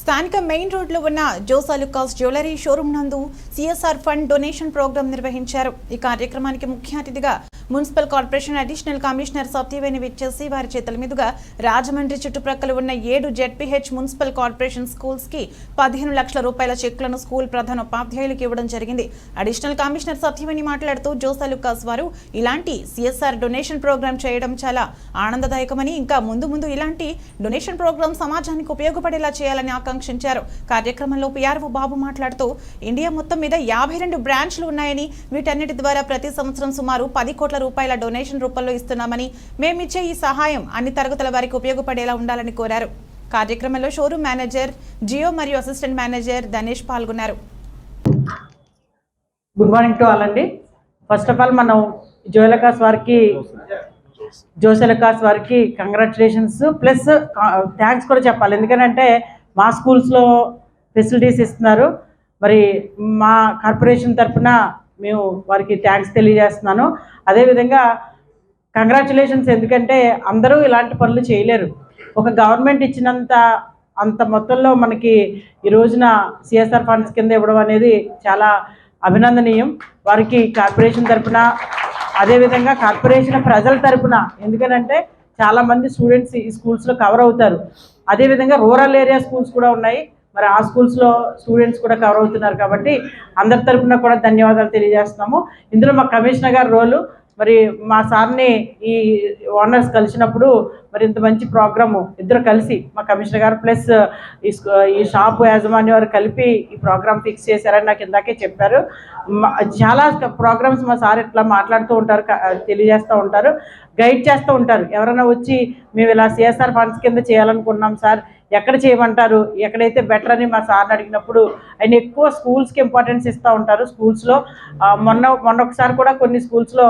స్థానిక మెయిన్ రోడ్లో ఉన్న జోసాలుకాస్ జ్యువెలరీ షోరూమ్ నందు సిఎస్ఆర్ ఫండ్ డొనేషన్ ప్రోగ్రాం నిర్వహించారు. ఈ కార్యక్రమానికి ముఖ్య అతిథిగా municipal corporation additional commissioner Satyaveni విచ్చేసి వారి చేతుల మీదుగా రాజమండ్రి చుట్టుప్రక్కల ఉన్న ఏడు జెడ్పీహెచ్ మున్సిపల్ కార్పొరేషన్ స్కూల్స్కి పదిహేను లక్షల రూపాయల చెక్లను స్కూల్ ప్రధాన ఉపాధ్యాయులకు ఇవ్వడం జరిగింది. అడిషనల్ కమిషనర్ సత్యవేణి మాట్లాడుతూ జోసాలుకాస్ వారు ఇలాంటి సిఎస్ఆర్ డొనేషన్ ప్రోగ్రాం చేయడం చాలా ఆనందదాయకమని ఇంకా ముందు ముందు ఇలాంటి డొనేషన్ ప్రోగ్రాం సమాజానికి ఉపయోగపడేలా చేయాలని ఆకాంక్షించారు. కార్యక్రమంలో పిఆర్ఓ బాబు మాట్లాడుతూ ఇండియా మొత్తం మీద యాభై రెండు బ్రాంచ్లు ఉన్నాయని వీటన్నిటి ద్వారా ప్రతి సంవత్సరం సుమారు పది కోట్ల రూపాయల డొనేషన్ రూపంలో ఇస్తున్నామని మేమిచ్చే ఈ సహాయం అన్ని తరగతుల వారికి ఉపయోగపడేలా ఉండాలని కోరారు. కార్యక్రమంలో షోరూమ్ మేనేజర్ జియో మరియు అసిస్టెంట్ మేనేజర్ ధనేష్ పాల్గొన్నారు. గుడ్ మార్నింగ్ టు ఆల్ అండి. ఫస్ట్ ఆఫ్ ఆల్ మనం జోయలకాస్ వారికి జోసెలకాస్ వారికి కంగ్రాచులేషన్స్ ప్లస్ థ్యాంక్స్ కూడా చెప్పాలి. ఎందుకంటే మా స్కూల్స్లో ఫెసిలిటీస్ ఇస్తున్నారు. మరి మా కార్పొరేషన్ తరఫున మేము వారికి థ్యాంక్స్ తెలియజేస్తున్నాను. అదేవిధంగా కంగ్రాచులేషన్స్ ఎందుకంటే అందరూ ఇలాంటి పనులు చేయలేరు. ఒక గవర్నమెంట్ ఇచ్చినంత అంత మొత్తంలో మనకి ఈ రోజున సిఎస్ఆర్ ఫండ్స్ కింద ఇవ్వడం అనేది చాలా అభినందనీయం. వారికి కార్పొరేషన్ తరపున అదేవిధంగా కార్పొరేషన్ ప్రజల తరపున ఎందుకనంటే చాలామంది స్టూడెంట్స్ ఈ స్కూల్స్లో కవర్ అవుతారు. అదేవిధంగా రూరల్ ఏరియా స్కూల్స్ కూడా ఉన్నాయి. మరి ఆ స్కూల్స్లో స్టూడెంట్స్ కూడా కవర్ అవుతున్నారు కాబట్టి అందరి తరఫున కూడా ధన్యవాదాలు తెలియజేస్తున్నాము. ఇందులో మా కమిషనర్ గారి రోలు మరి మా సార్ని ఈ ఓనర్స్ కలిసినప్పుడు మరి ఇంత మంచి ప్రోగ్రాము ఇద్దరు కలిసి మా కమిషనర్ గారు ప్లస్ ఈ షాపు ఈ షాప్ యాజమాన్యం వారు కలిపి ఈ ప్రోగ్రామ్ ఫిక్స్ చేశారని నాకు ఇందాకే చెప్పారు. చాలా ప్రోగ్రామ్స్ మా సార్ ఇట్లా మాట్లాడుతూ ఉంటారు తెలియజేస్తూ ఉంటారు గైడ్ చేస్తూ ఉంటారు. ఎవరైనా వచ్చి మేము ఇలా సిఎస్ఆర్ ఫండ్స్ కింద చేయాలనుకున్నాం సార్ ఎక్కడ చేయమంటారు ఎక్కడైతే బెటర్ అని మా సార్ని అడిగినప్పుడు ఆయన ఎక్కువ స్కూల్స్కి ఇంపార్టెన్స్ ఇస్తూ ఉంటారు. స్కూల్స్లో మొన్న మొన్న ఒకసారి కూడా కొన్ని స్కూల్స్లో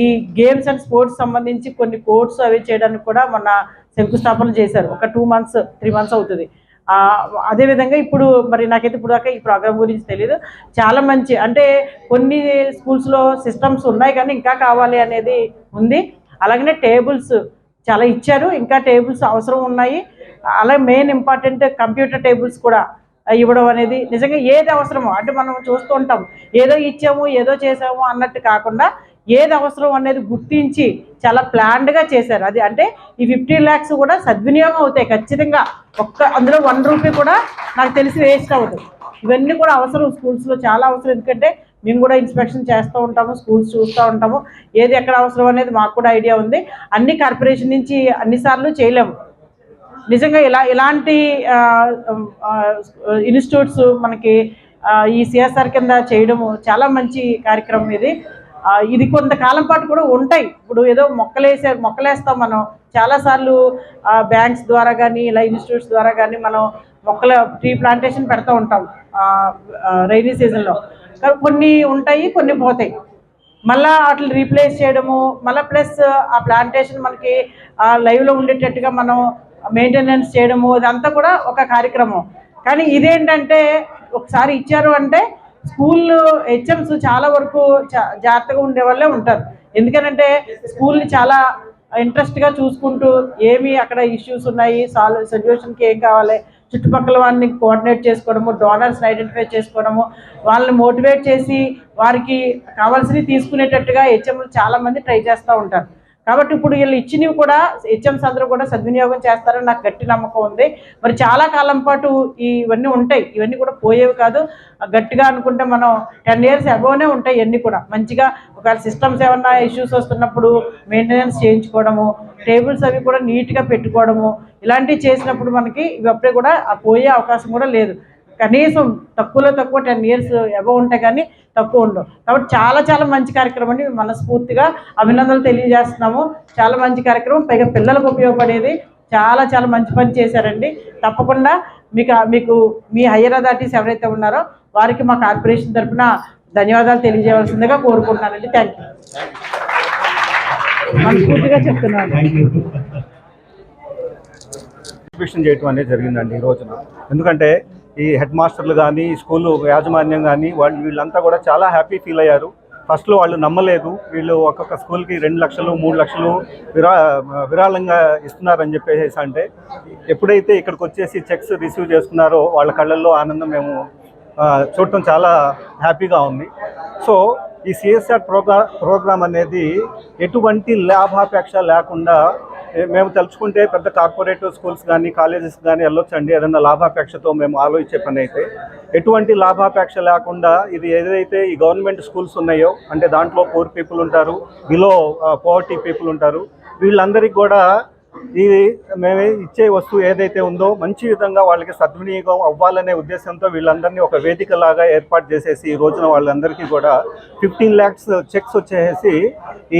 ఈ గేమ్స్ అండ్ స్పోర్ట్స్ సంబంధించి కొన్ని కోర్స్ అవి చేయడానికి కూడా మొన్న శంకుస్థాపన చేశారు. ఒక టూ మంత్స్ త్రీ మంత్స్ అవుతుంది. అదేవిధంగా ఇప్పుడు మరి నాకైతే ఇప్పుడు దాకా ఈ ప్రోగ్రామ్ గురించి తెలియదు చాలా మంచి అంటే కొన్ని స్కూల్స్లో సిస్టమ్స్ ఉన్నాయి కానీ ఇంకా కావాలి అనేది ఉంది. అలాగనే టేబుల్స్ చాలా ఇచ్చారు. ఇంకా టేబుల్స్ అవసరం ఉన్నాయి. అలాగే మెయిన్ ఇంపార్టెంట్ కంప్యూటర్ టేబుల్స్ కూడా ఇవ్వడం అనేది నిజంగా ఏది అవసరమో అంటే మనం చూస్తూ ఉంటాం. ఏదో ఇచ్చాము ఏదో చేసాము అన్నట్టు కాకుండా ఏది అవసరం అనేది గుర్తించి చాలా ప్లాన్డ్గా చేశారు. అది అంటే ఈ ఫిఫ్టీ ల్యాక్స్ కూడా సద్వినియోగం అవుతాయి ఖచ్చితంగా. ఒక్క అందులో వన్ రూపీ కూడా నాకు తెలిసి వేస్ట్ అవ్వదు. ఇవన్నీ కూడా అవసరం స్కూల్స్లో చాలా అవసరం. ఎందుకంటే మేము కూడా ఇన్స్పెక్షన్ చేస్తూ ఉంటాము స్కూల్స్ చూస్తూ ఉంటాము. ఏది ఎక్కడ అవసరం అనేది మాకు కూడా ఐడియా ఉంది. అన్ని కార్పొరేషన్ నుంచి అన్నిసార్లు చేయలేము. నిజంగా ఇలా ఇలాంటి ఇన్స్టిట్యూట్స్ మనకి ఈ సిఎస్ఆర్ కింద చేయడము చాలా మంచి కార్యక్రమం ఇది. ఇది కొంతకాలం పాటు కూడా ఉంటాయి. ఇప్పుడు ఏదో మొక్కలేసే మొక్కలేస్తాం మనం. చాలాసార్లు బ్యాంక్స్ ద్వారా కానీ ఇలా ఇన్స్టిట్యూట్స్ ద్వారా కానీ మనం మొక్కల ట్రీ ప్లాంటేషన్ పెడతా ఉంటాం రైనీ సీజన్లో. కొన్ని ఉంటాయి కొన్ని పోతాయి. మళ్ళీ వాటిని రీప్లేస్ చేయడము మళ్ళీ ప్లస్ ఆ ప్లాంటేషన్ మనకి లైవ్లో ఉండేటట్టుగా మనం మెయింటెనెన్స్ చేయడము ఇదంతా కూడా ఒక కార్యక్రమం. కానీ ఇదేంటంటే ఒకసారి ఇచ్చారు అంటే స్కూల్ హెచ్ఎంస్ చాలా వరకు జా- జాగ్రత్తగా ఉండే వాళ్ళే ఉంటారు. ఎందుకనంటే స్కూల్ని చాలా ఇంట్రెస్ట్గా చూసుకుంటూ ఏమి అక్కడ ఇష్యూస్ ఉన్నాయి సాల్వ్ సొల్యూషన్కి ఏం కావాలి చుట్టుపక్కల వారిని కోఆర్డినేట్ చేసుకోవడము డోనర్స్ని ఐడెంటిఫై చేసుకోవడము వాళ్ళని మోటివేట్ చేసి వారికి కావాల్సినవి తీసుకునేటట్టుగా హెచ్ఎంలు చాలా మంది ట్రై చేస్తూ ఉంటారు. కాబట్టి ఇప్పుడు వీళ్ళు ఇచ్చినవి కూడా హెచ్ఎంస్ అందరూ కూడా సద్వినియోగం చేస్తారని నాకు గట్టి నమ్మకం ఉంది. మరి చాలా కాలం పాటు ఇవన్నీ ఉంటాయి. ఇవన్నీ కూడా పోయేవి కాదు. గట్టిగా అనుకుంటే మనం టెన్ ఇయర్స్ అబోనే ఉంటాయి ఇవన్నీ కూడా. మంచిగా ఒకవేళ సిస్టమ్స్ ఏమన్నా ఇష్యూస్ వస్తున్నప్పుడు మెయింటెనెన్స్ చేయించుకోవడము టేబుల్స్ అవి కూడా నీట్గా పెట్టుకోవడము ఇలాంటివి చేసినప్పుడు మనకి ఇవి అప్పుడే కూడా పోయే అవకాశం కూడా లేదు. కనీసం తక్కువలో తక్కువ టెన్ ఇయర్స్ ఎవో ఉంటాయి కానీ తక్కువ ఉండవు. కాబట్టి చాలా చాలా మంచి కార్యక్రమం అండి. మనస్ఫూర్తిగా అభినందనలు తెలియజేస్తున్నాము. చాలా మంచి కార్యక్రమం. పైగా పిల్లలకు ఉపయోగపడేది. చాలా చాలా మంచి పని చేశారండి. తప్పకుండా మీకు మీకు మీ హయ్యర్ అథారిటీస్ ఎవరైతే ఉన్నారో వారికి మా కార్పొరేషన్ తరఫున ధన్యవాదాలు తెలియజేయవలసిందిగా కోరుకుంటున్నానండి. థ్యాంక్ యూ మనస్ఫూర్తిగా చెప్తున్నాను. చేయటం అనేది జరిగిందండి ఈ రోజున. ఎందుకంటే ఈ హెడ్ మాస్టర్లు కానీ స్కూల్ యాజమాన్యం కానీ వాళ్ళు వీళ్ళంతా కూడా చాలా హ్యాపీ ఫీల్ అయ్యారు. ఫస్ట్లో వాళ్ళు నమ్మలేదు. వీళ్ళు ఒక్కొక్క స్కూల్కి రెండు లక్షలు మూడు లక్షలు విరా విరాళంగా ఇస్తున్నారని చెప్పేసి అంటే ఎప్పుడైతే ఇక్కడికి వచ్చేసి చెక్స్ రిసీవ్ చేసుకున్నారో వాళ్ళ కళ్ళల్లో ఆనందం మేము చూడటం చాలా హ్యాపీగా ఉంది. సో ఈ సిఎస్ఆర్ ప్రోగ్రా ప్రోగ్రామ్ అనేది ఎటువంటి లాభాపేక్ష లేకుండా మేము తలుచుకుంటే పెద్ద కార్పొరేట్ స్కూల్స్ కానీ కాలేజెస్ కానీ వెళ్ళొచ్చండి. ఏదైనా లాభాపేక్షతో మేము ఆలోచించే పని అయితే. ఎటువంటి లాభాపేక్ష లేకుండా ఇది ఏదైతే ఈ గవర్నమెంట్ స్కూల్స్ ఉన్నాయో అంటే దాంట్లో పూర్ పీపుల్ ఉంటారు బిలో పోవర్టీ పీపుల్ ఉంటారు వీళ్ళందరికీ కూడా ఇది మేము ఇచ్చే వస్తువు ఏదైతే ఉందో మంచి విధంగా వాళ్ళకి సద్వినియోగం అవ్వాలనే ఉద్దేశంతో వీళ్ళందరినీ ఒక వేదిక లాగా ఏర్పాటు చేసేసి ఈ రోజున వాళ్ళందరికీ కూడా ఫిఫ్టీన్ ల్యాక్స్ చెక్స్ వచ్చేసి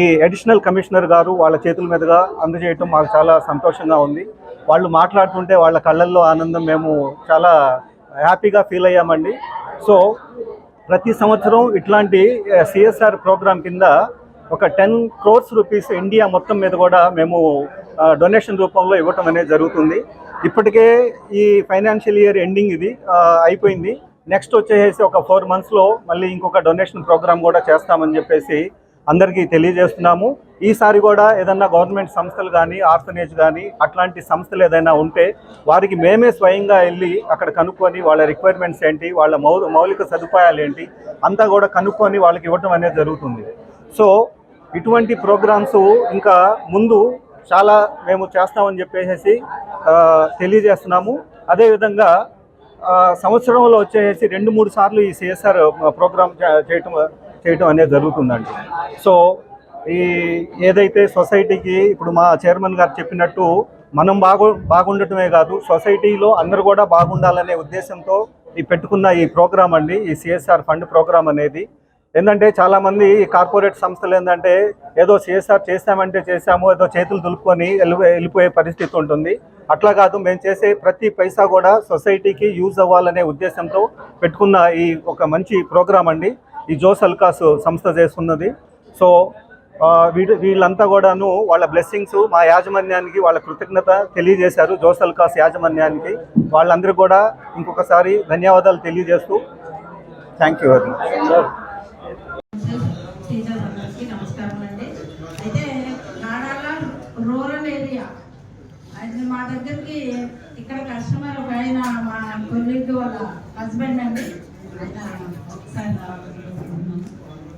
ఈ అడిషనల్ కమిషనర్ గారు వాళ్ళ చేతుల మీదుగా అందజేయటం మాకు చాలా సంతోషంగా ఉంది. వాళ్ళు మాట్లాడుతుంటే వాళ్ళ కళ్ళల్లో ఆనందం మేము చాలా హ్యాపీగా ఫీల్ అయ్యామండి. సో ప్రతి సంవత్సరం ఇట్లాంటి సిఎస్ఆర్ ప్రోగ్రాం కింద ఒక టెన్ క్రోర్స్ రూపీస్ ఇండియా మొత్తం మీద కూడా మేము డొనేషన్ రూపంలో ఇవ్వటం అనేది జరుగుతుంది. ఇప్పటికే ఈ ఫైనాన్షియల్ ఇయర్ ఎండింగ్ ఇది అయిపోయింది. నెక్స్ట్ వచ్చేసి ఒక ఫోర్ మంత్స్లో మళ్ళీ ఇంకొక డొనేషన్ ప్రోగ్రామ్ కూడా చేస్తామని చెప్పేసి అందరికీ తెలియజేస్తున్నాము. ఈసారి కూడా ఏదన్నా గవర్నమెంట్ సంస్థలు కానీ ఆర్ఫనేజ్ కానీ అట్లాంటి సంస్థలు ఏదైనా ఉంటే వారికి మేమే స్వయంగా వెళ్ళి అక్కడ కనుక్కొని వాళ్ళ రిక్వైర్మెంట్స్ ఏంటి వాళ్ళ మౌలిక సదుపాయాలు ఏంటి అంతా కూడా కనుక్కొని వాళ్ళకి ఇవ్వటం అనేది జరుగుతుంది. సో ఇటువంటి ప్రోగ్రామ్స్ ఇంకా ముందు చాలా మేము చేస్తామని చెప్పేసి తెలియజేస్తున్నాము. అదేవిధంగా సంవత్సరంలో వచ్చేసి రెండు మూడు సార్లు ఈ సిఎస్ఆర్ ప్రోగ్రామ్ చేయటం చేయటం అనేది జరుగుతుందండి. సో ఈ ఏదైతే సొసైటీకి ఇప్పుడు మా చైర్మన్ గారు చెప్పినట్టు మనం బాగు బాగుండటమే కాదు సొసైటీలో అందరూ కూడా బాగుండాలనే ఉద్దేశంతో ఈ పెట్టుకున్న ఈ ప్రోగ్రామ్ అండి ఈ సిఎస్ఆర్ ఫండ్ ప్రోగ్రామ్ అనేది. ఏంటంటే చాలామంది ఈ కార్పొరేట్ సంస్థలు ఏంటంటే ఏదో సిఎస్ఆర్ చేసామంటే చేసాము ఏదో చేతులు దులుపుకొని వెళ్ళి వెళ్ళిపోయే పరిస్థితి ఉంటుంది. అట్లా కాదు మేము చేసే ప్రతి పైసా కూడా సొసైటీకి యూజ్ అవ్వాలనే ఉద్దేశంతో పెట్టుకున్న ఈ ఒక మంచి ప్రోగ్రాం అండి. ఈ జోస్ అల్కాస్ సంస్థ చేస్తున్నది. సో వీడు వీళ్ళంతా కూడాను వాళ్ళ బ్లెస్సింగ్స్ మా యాజమాన్యానికి వాళ్ళ కృతజ్ఞత తెలియజేశారు జోస్ అల్కాస్ యాజమాన్యానికి. వాళ్ళందరూ కూడా ఇంకొకసారి ధన్యవాదాలు తెలియజేస్తూ thank you very much teachers అందరికీ నమస్కారం అండి అయితే నాడాల రూరల్ ఏరియా అయితే మా దగ్గరికి ఇక్కడ కస్టమర్ ఒక ఆయన మా కొలీగ్ వాళ్ళ హస్బెండ్ అండి. ఆయన ఒకసారి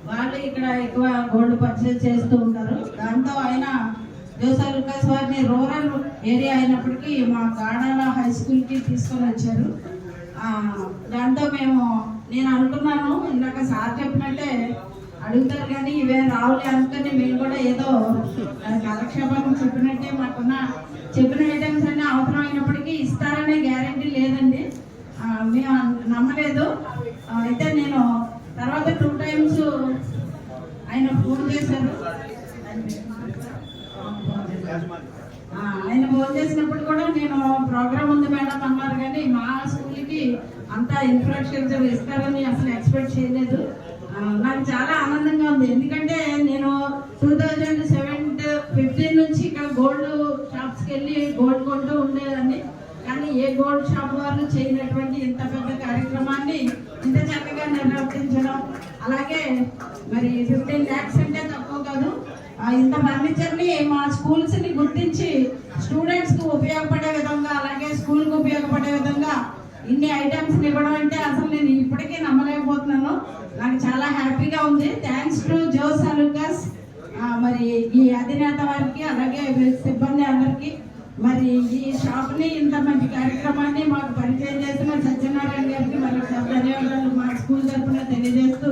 వాళ్ళు ఇక్కడ ఎక్కువ గోల్డ్ పర్చేస్ చేస్తూ ఉంటారు. దాంతో ఆయన జోసా లుకాస్ వారిని రూరల్ ఏరియా అయినప్పటికీ మా గాడాల హై స్కూల్కి తీసుకొని వచ్చారు. దాంతో మేము నేను అనుకున్నాను ఇందాక సార్ చెప్పినట్టే అడుగుతారు కానీ ఇవే రావులే అనుకుని మేము కూడా ఏదో ఆ, చెప్పినట్టే మాకున్న చెప్పిన ఐటమ్స్ అన్ని అవసరం అయినప్పటికీ ఇస్తారనే గ్యారంటీ లేదండి. మేము నమ్మలేదు. అయితే నేను తర్వాత టూ టైమ్స్ ఆయన ఫోన్ చేశారు. ఆయన ఫోన్ చేసినప్పుడు కూడా నేను ప్రోగ్రామ్ ఉంది మేడం అన్నారు కానీ మా స్కూల్కి అంత ఇన్ఫ్రాస్ట్రక్చర్ ఇస్తారని అసలు ఎక్స్పెక్ట్ చేయలేదు. నాకు చాలా ఆనందంగా ఉంది. ఎందుకంటే నేను టూ థౌజండ్ సెవెన్ ఫిఫ్టీన్ నుంచి ఇక్కడ గోల్డ్ షాప్స్కి వెళ్ళి గోల్డ్ కొంటూ ఉండేదాన్ని. కానీ ఏ గోల్డ్ షాప్ వాళ్ళు చేయనటువంటి ఇంత పెద్ద కార్యక్రమాన్ని ఇంత చక్కగా నిర్వర్తించడం అలాగే మరి ఫిఫ్టీన్ ల్యాక్స్ అంటే తక్కువ కాదు. ఇంత ఫర్నిచర్ని మా స్కూల్స్ని గుర్తించి స్టూడెంట్స్కి ఉపయోగపడే విధంగా అలాగే స్కూల్కు ఉపయోగపడే విధంగా ఇన్ని ఐటమ్స్ ఇవ్వడం అంటే అసలు నేను ఇప్పటికీ నమ్మలేకపోతున్నాను నాకు చాలా హ్యాపీగా ఉంది. థ్యాంక్స్ టు జోస్ అలుకాస్ మరి ఈ అధినేత వారికి అలాగే సిబ్బంది అందరికీ మరి ఈ షాప్ని ఇంత మంచి కార్యక్రమాన్ని మాకు పరిచయం చేసిన సత్యనారాయణ గారికి మరి ధన్యవాదాలు మా స్కూల్ తరఫున తెలియజేస్తూ